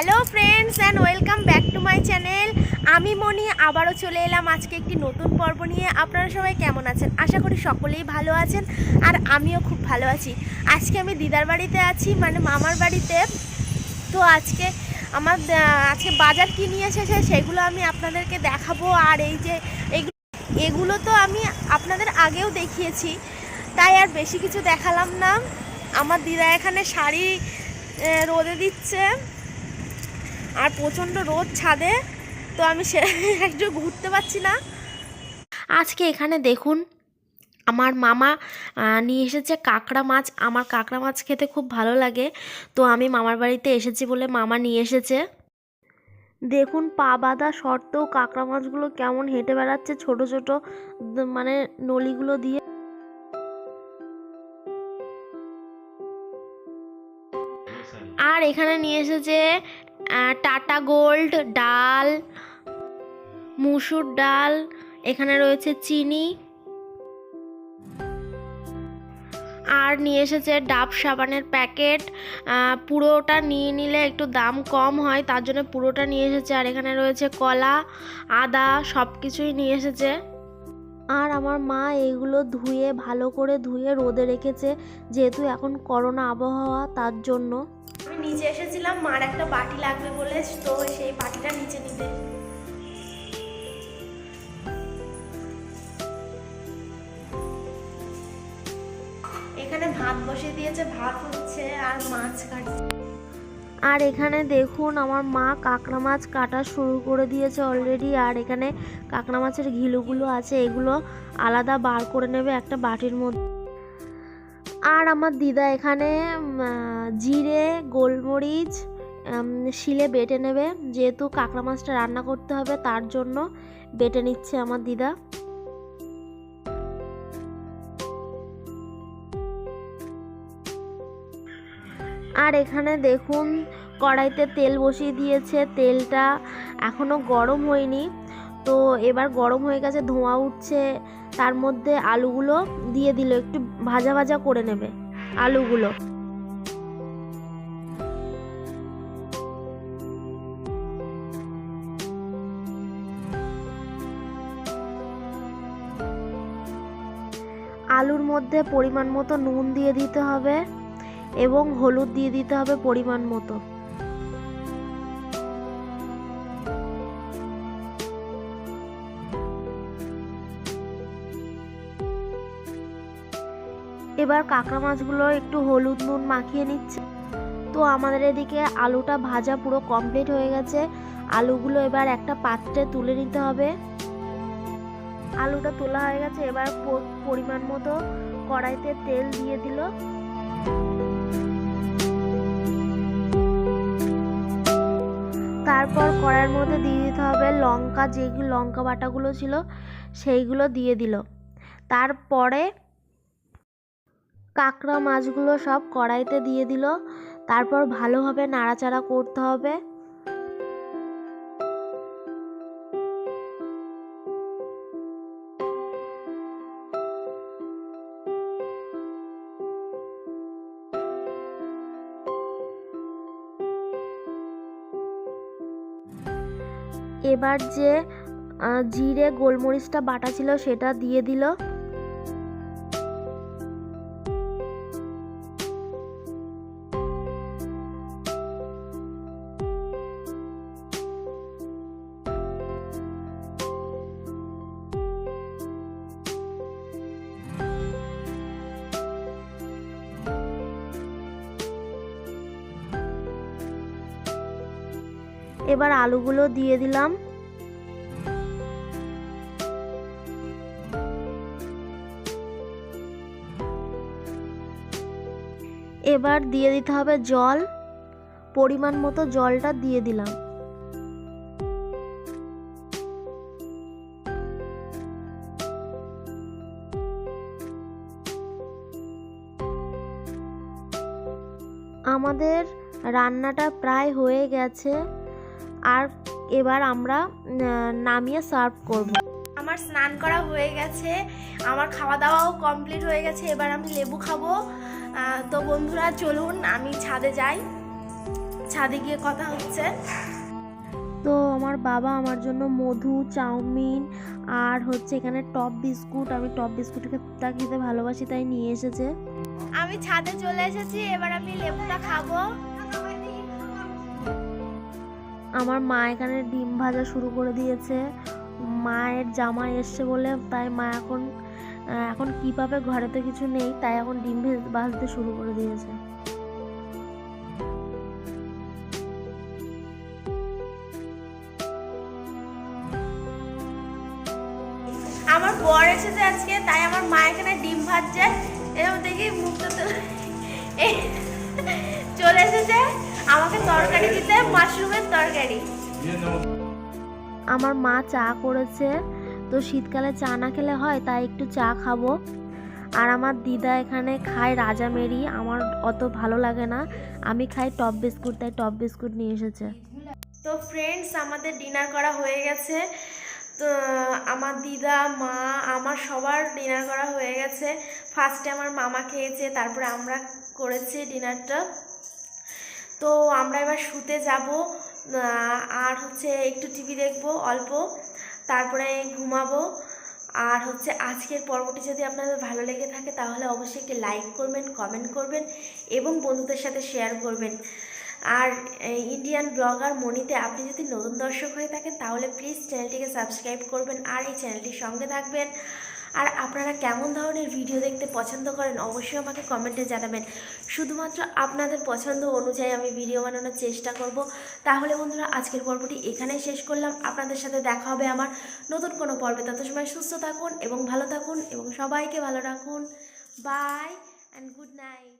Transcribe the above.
Hello friends and welcome back to my channel. আমি মনি, আবারও চলে এলাম আজকে একটি নতুন পর্ব নিয়ে। আপনারা সবাই কেমন আছেন? আশা করি সকলেই ভালো আছেন আর আমিও খুব ভালো আছি। আজকে আমি দিদার বাড়িতে আছি মানে মামার বাড়িতে। তো আজকে আমার আজকে বাজার কি নিয়ে এসেছে সেগুলো আমি আপনাদেরকে দেখাবো। আর এই যে এগুলো তো আমি আপনাদের আগেও দেখিয়েছি, তাই আর বেশি কিছু দেখালাম না। আমার দিদা এখানে শাড়ি রোদে দিচ্ছে। আর প্রচণ্ড রোদ ছাদে, তো আমি সে একটু ঘুরতে পারছি না। আজকে এখানে দেখুন, আমার মামা নিয়ে এসেছে কাঁকড়া মাছ। আমার কাঁকড়া মাছ খেতে খুব ভালো লাগে, তো আমি মামার বাড়িতে এসেছি বলে মামা নিয়ে এসেছে। দেখুন, পা বাঁধা শর্তেও কাঁকড়া মাছগুলো কেমন হেঁটে বেড়াচ্ছে ছোট ছোট মানে নলিগুলো দিয়ে। আর এখানে নিয়ে এসেছে টাটা গোল্ড ডাল, মুসুর ডাল, এখানে রয়েছে চিনি। আর নিয়ে এসেছে ডাব সাবানের প্যাকেট। পুরোটা নিয়ে নিলে একটু দাম কম হয়, তার জন্য পুরোটা নিয়ে এসেছে। আর এখানে রয়েছে কলা, আদা সব কিছুই নিয়ে এসেছে। আর আমার মা এগুলো ধুয়ে, ভালো করে ধুয়ে রোদে রেখেছে, যেহেতু এখন করোনা আবহাওয়া, তার জন্য। আমি নিচে এসেছিলাম, মার একটা বাটি লাগবে বলে, তো সেই বাটিটা নিচে নিতে এখানে ভাত বসিয়ে দিয়েছে, ভাত হচ্ছে আর মাছ কাটছে। আর এখানে দেখুন আমার মা কাঁকড়া মাছ কাটা শুরু করে দিয়েছে অলরেডি আর এখানে কাঁকড়া মাছের ঘিলুগুলো আছে, এগুলো আলাদা বার করে নেবে একটা বাটির মধ্যে। আর আমার দিদা এখানে জিরে, গোলমরিচ শিলে বেটে নেবে। যেহেতু কাঁকড়া মাছটা রান্না করতে হবে, তার জন্য বেটে নিচ্ছে আমার দিদা। আর এখানে দেখুন, কড়াইতে তেল বসিয়ে দিয়েছে। তেলটা এখনও গরম হয়নি। তো এবার গরম হয়ে গেছে, ধোঁয়া উঠছে। তার মধ্যে আলুগুলো দিয়ে দিল, একটু ভাজা ভাজা করে নেবে আলুগুলো। আলুর মধ্যে পরিমাণ মতো নুন দিয়ে দিতে হবে। এবং হলুদ দিয়ে দিতে হবে পরিমাণ মতো। এবার কাঁকড়া মাছগুলো একটু হলুদ নুন মাখিয়ে নিচ্ছে। তো আমাদের এদিকে আলুটা ভাজা পুরো কমপ্লিট হয়ে গেছে। আলুগুলো এবার একটা পাত্রে তুলে নিতে হবে। আলুটা তোলা হয়ে গেছে, এবার পরিমাণ মতো কড়াইতে তেল দিয়ে দিল। তারপর কড়াইয়ের মধ্যে দিয়ে দিতে হবে লঙ্কা যেগুলো লঙ্কা বাটাগুলো ছিল সেইগুলো দিয়ে দিল। তারপরে কাঁকড়া মাছগুলো সব কড়াইতে দিয়ে দিল। তারপর ভালোভাবে নাড়াচাড়া করতে হবে। এবার যে জিরে গোলমরিচটা বাটা ছিল সেটা দিয়ে দিল। এবার আলুগুলো দিয়ে দিলাম। এবার দিয়ে দিতে হবে জল। পরিমাণ মতো জলটা দিয়ে দিলাম। আমাদের রান্নাটা প্রায় হয়ে গেছে। আর এবার আমরা নামিয়ে সার্ভ করব। আমার স্নান করা হয়ে গেছে, আমার খাওয়া দাওয়াও কমপ্লিট হয়ে গেছে, এবার আমি লেবু খাব। তো বন্ধুরা, চলুন, আমি ছাদে যাই। ছাদে গিয়ে কথা হচ্ছে। তো আমার বাবা আমার জন্য মধু, চাউমিন আর হচ্ছে এখানে টপ বিস্কুট। আমি টপ বিস্কুট খেতে খেতে ভালোবাসি, তাই নিয়ে এসেছে। আমি ছাদে চলে এসেছি, এবার আমি লেবুটা খাব। আমার মা এখানে ডিম ভাজা শুরু করে দিয়েছে। মায়ের জামাই এসছে বলে তাই মা এখন এখন কীভাবে ঘরে তো কিছু নেই, তাই এখন ডিম ভেজ- ভাজতে শুরু করে দিয়েছে। আমার বর এসেছে আজকে, তাই আমার মা এখানে ডিম ভাজছে। এরকম দেখি মুখটা তো চলে এসেছে। আমাকে তরকারি দিতে মাশরুমের তরকারি। আমার মা চা করেছে তো শীতকালে চা না খেলে হয় তাই একটু চা খাব। আর আমার দিদা এখানে খায় রাজা মেরি আমার অত ভালো লাগে না। আমি খাই টপ বিস্কুট তাই টপ বিস্কুট নিয়ে এসেছে। তো ফ্রেন্ডস আমাদের ডিনার করা হয়ে গেছে। তো আমার দিদা মা আমার সবার ডিনার করা হয়ে গেছে। ফার্স্টে আমার মামা খেয়েছে তারপরে আমরা করেছি ডিনারটা তো আমরা এবার শুতে যাব আর হচ্ছে একটু টিভি দেখব অল্প, তারপরে ঘুমাবো। আর হচ্ছে আজকের পর্বটি যদি আপনাদের ভালো লেগে থাকে তাহলে অবশ্যই একটি লাইক করবেন কমেন্ট করবেন এবং বন্ধুদের সাথে শেয়ার করবেন। আর ইন্ডিয়ান ব্লগার মনিতে আপনি যদি নতুন দর্শক হয়ে থাকেন তাহলে প্লিজ চ্যানেলটিকে সাবস্ক্রাইব করবেন আর এই চ্যানেলটির সঙ্গে থাকবেন। আর আপনারা কেমন ধরনের ভিডিও দেখতে পছন্দ করেন, অবশ্যই আমাকে কমেন্টে জানাবেন। শুধুমাত্র আপনাদের পছন্দ অনুযায়ী আমি ভিডিও বানানোর চেষ্টা করব। তাহলে বন্ধুরা, আজকের পর্বটি এখানেই শেষ করলাম। আপনাদের সাথে দেখা হবে আমার নতুন কোনো পর্বে। তত সময় সুস্থ থাকুন এবং ভালো থাকুন এবং সবাইকে ভালো রাখুন। By and good night